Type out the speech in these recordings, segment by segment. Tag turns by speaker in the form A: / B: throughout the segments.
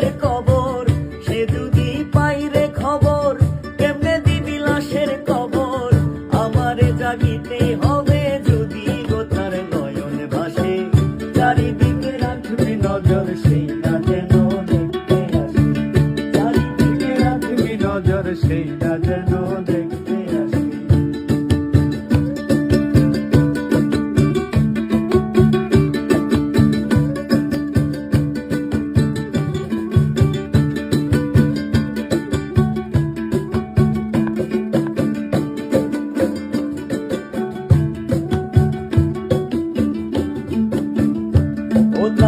A: লাশের কবর, সে যদি পাইরে খবর, কেমনে দিবি লাশের কবর? আমারে জাগিতে হবে যদি গোতার নয়ন ভাসে। চারিদিকে রাখবি নজর, সেই না যেন দেখতে আসে। চারিদিকে
B: রাখবি নজর, সেই না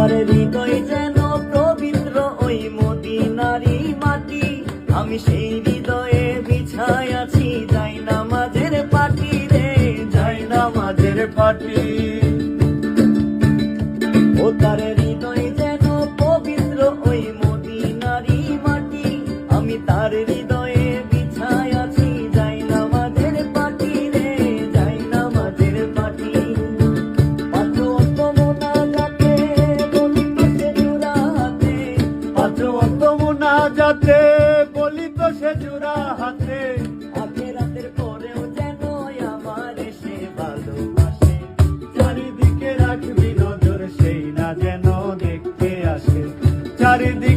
A: তার হৃদয় যেন পবিত্র ওই মদিনারি মাটি। আমি সেই হৃদয়ে বিছায় আছি, যাই না মাঝের পাটি রে, যাই না মাঝের পাটি। ও তার হৃদয় যেন পবিত্র ওই মদিনারি মাটি। আমি তার হৃদয়ে অন্তমনা যাতে
B: বলি তো সে জোড়া হাতে।
A: আগে রাতের পরেও যেন আমার সে ভালোবাসে।
B: চারিদিকে রাখবি নজর, সেই না যেন দেখতে আসে। চারিদিকে